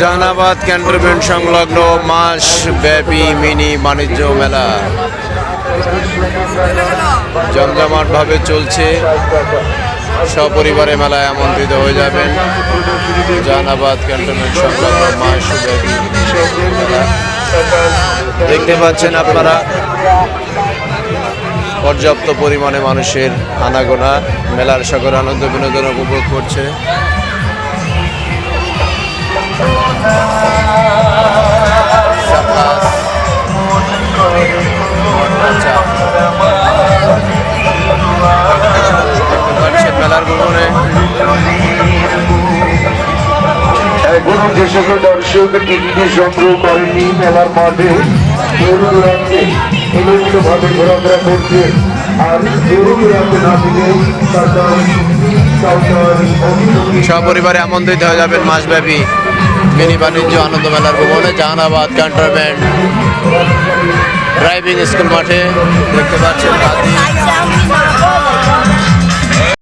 Jehanabad cantonment সংলগ্ন মাস ব্যাপী mini বাণিজ্য মেলা। জমজমাটভাবে চলছে। সপরিবারে মেলায় আমন্ত্রিত হয়ে যাবেন জাহানাবাদ ক্যান্টনমেন্ট সংলগ্ন মাস ব্যাপী দেখতে পাচ্ছেন আপনারা, পর্যাপ্ত পরিমাণে মানুষের আনাগোনা। মেলার সকল আনন্দ বিনোদন উপভোগ করছে। এখনও যে সকল দর্শক টিকিটে সংগ্রহ করেনি মেলার মাঠে। ভাবে ঘোরাফেরা করছে। আর না সরকার সপরিবারে আমন্ত্রিত হয়ে যাবেন মাসব্যাপী মিনি বাণিজ্য আনন্দ মেলার ভবনে। জাহানাবাদ ক্যান্টনমেন্ট ড্রাইভিং স্কুল মাঠে দেখতে পাচ্ছেন